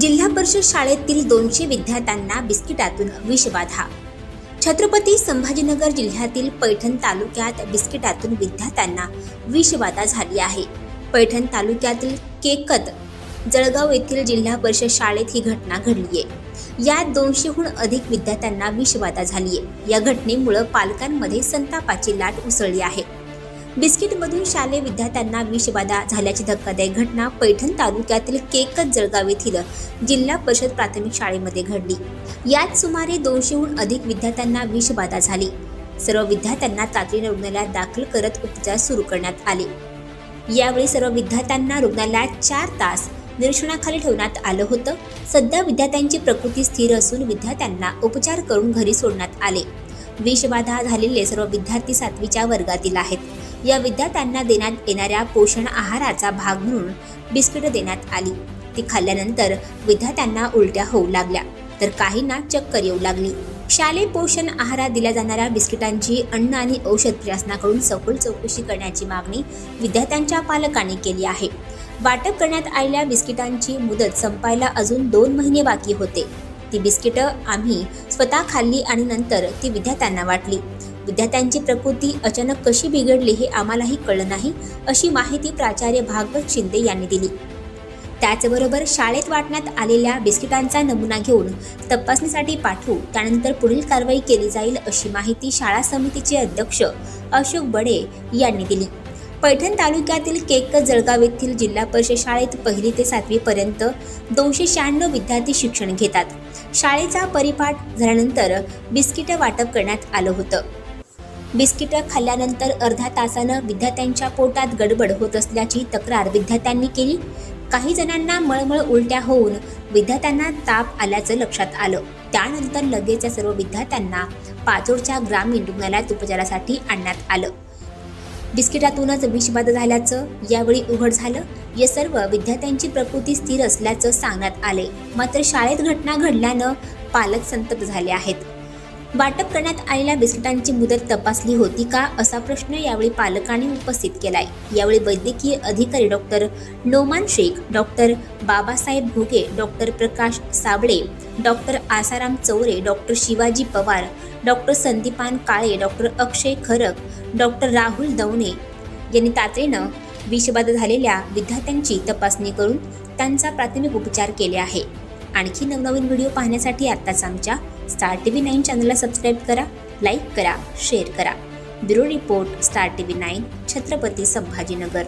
जिल्हा परिषद शाळेतील दोनशे विद्यार्थ्यांना बिस्किटातून विषबाधा छत्रपती संभाजीनगर जिल्ह्यातील पैठण तालुक्यात बिस्किटातून विद्यार्थ्यांना विषबाधा झाली आहे. पैठण तालुक्यातील केकत जळगाव येथील जिल्हा परिषद शाळेत ही घटना घडली आहे यात दोनशेहून अधिक विद्यार्थ्यांना विषबाधा झाली आहे या घटनेमुळे पालकांमध्ये संतापाची लाट उसळली आहे. बिस्किटमधून शालेय विद्यार्थ्यांना विषबाधा झाल्याची धक्कादायक घटना पैठण तालुक्यातील केकत जळगाव येथील जिल्हा परिषद प्राथमिक शाळेमध्ये घडली. यात सुमारे दोनशेहून अधिक विद्यार्थ्यांना विषबाधा झाली. सर्व विद्यार्थ्यांना तातडीने रुग्णालयात दाखल करत उपचार सुरू करण्यात आले. यावेळी सर्व विद्यार्थ्यांना रुग्णालयात चार तास निरीक्षणाखाली ठेवण्यात आलं होतं. सध्या विद्यार्थ्यांची प्रकृती स्थिर असून विद्यार्थ्यांना उपचार करून घरी सोडण्यात आले. विषबाधा झालेले सर्व विद्यार्थी सातवीच्या वर्गातील आहेत. या विद्यार्थ्यांना देण्यात येणाऱ्या पोषण आहाराचा भाग म्हणून बिस्किटं देण्यात आली. ती खाल्ल्यानंतर विद्यार्थ्यांना उलट्या होऊ लागल्या. तर काहींना चक्कर येऊ लागली. शालेय पोषण आहारात दिल्या जाणाऱ्या बिस्किटांची अन्न आणि औषध प्रशासनाकडून सखोल चौकशी करण्याची मागणी विद्यार्थ्यांच्या पालकांनी केली आहे. वाटप करण्यात आलेल्या बिस्किटांची मुदत संपायला अजून दोन महिने बाकी होते. ती बिस्किटं आम्ही स्वतः खाल्ली आणि नंतर ती विद्यार्थ्यांना वाटली. विद्यार्थ्यांची प्रकृती अचानक कशी बिघडली हे आम्हालाही कळलं नाही अशी माहिती प्राचार्य भागवत शिंदे यांनी दिली. त्याचबरोबर शाळेत वाटण्यात आलेल्या बिस्किटांचा नमुना घेऊन तपासणीसाठी पाठवू त्यानंतर पुढील कारवाई केली जाईल अशी माहिती शाळा समितीचे अध्यक्ष अशोक बडे यांनी दिली. पैठण तालुक्यातील केक जळगाव येथील जिल्हा परिषद शाळेत पहिली ते सातवी पर्यंत दोनशे शहाण्णव विद्यार्थी शिक्षण घेतात. शाळेचा परिपाठ झाल्यानंतर बिस्किटं वाटप करण्यात आलं होतं. बिस्किटं खाल्ल्यानंतर अर्ध्या तासानं विद्यार्थ्यांच्या पोटात गडबड होत असल्याची तक्रार विद्यार्थ्यांनी केली. काही जणांना मळमळ उलट्या होऊन विद्यार्थ्यांना ताप आल्याचं लक्षात आलं. त्यानंतर लगेच या सर्व विद्यार्थ्यांना पाचोडच्या ग्रामीण रुग्णालयात उपचारासाठी आणण्यात आलं. बिस्किटातूनच विषबाध झाल्याचं यावेळी उघड झालं. या सर्व विद्यार्थ्यांची प्रकृती स्थिर असल्याचं सांगण्यात आले. मात्र शाळेत घटना घडल्यानं पालक संतप्त झाले आहेत. वाटप करण्यात आलेल्या बिस्किटांची मुदत तपासली होती का असा प्रश्न यावेळी पालकांनी उपस्थित केलाय. यावेळी वैद्यकीय अधिकारी doctor Noman Shaikh doctor Babasaheb Bhoge doctor Prakash Sable doctor Asaram Chaure doctor Shivaji Pawar doctor Sandipan Kale doctor Akshay Kharak doctor Rahul Davane यांनी तातडीनं विषबाधा झालेल्या विद्यार्थ्यांची तपासणी करून त्यांचा प्राथमिक उपचार केले आहे. आणखी नवनवीन व्हिडिओ पाहण्यासाठी आत्ताच आमच्या स्टार टी व्ही नाईन चॅनलला सबस्क्राईब करा लाईक करा शेअर करा. Bureau report star T V nine Chhatrapati Sambhajinagar.